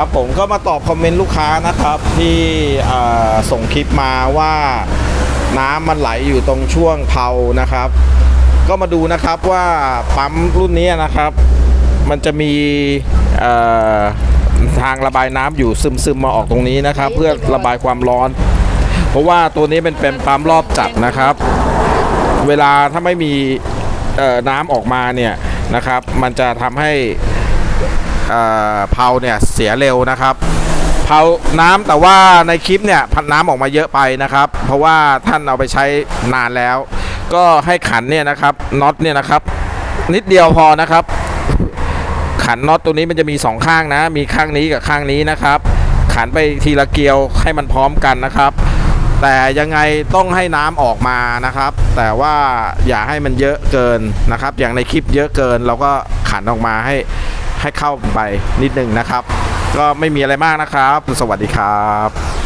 ครับผมก็มาตอบคอมเมนต์ลูกค้านะครับที่ส่งคลิปมาว่าน้ำมันไหลอยู่ตรงช่วงเพานะครับ ก็มาดูนะครับว่าปั๊มรุ่นนี้นะครับ มันจะมีทางระบายน้ำอยู่ซึมๆมาออกตรงนี้นะครับ เพื่อระบายความร้อน เพราะว่าตัวนี้เป็นเป็นปั๊มรอบจัดนะครับ เวลาถ้าไม่มีน้ำออกมาเนี่ยนะครับ มันจะทำให้ เผาเนี่ยเสียเร็วนะครับเผาน้ำแต่ว่าในคลิปเนี่ยพันน้ำออกมาเยอะไปนะครับ เพราะว่าท่านเอาไปใช้นานแล้ว ก็ให้ขันเนี่ยนะครับน็อตเนี่ยนะครับ นิดเดียวพอนะครับ ขันน็อตตัวนี้มันจะมีสองข้างนะ มีข้างนี้กับข้างนี้นะครับ ขันไปทีละเกลียวให้มันพร้อมกันนะครับ แต่ยังไงต้องให้น้ำออกมานะครับ แต่ว่าอย่าให้มันเยอะเกินนะครับ อย่างในคลิปเยอะเกินเราก็ขันออกมาให้ ให้เข้าไปนิดนึงนะครับ ก็ไม่มีอะไรมากนะครับ สวัสดีครับ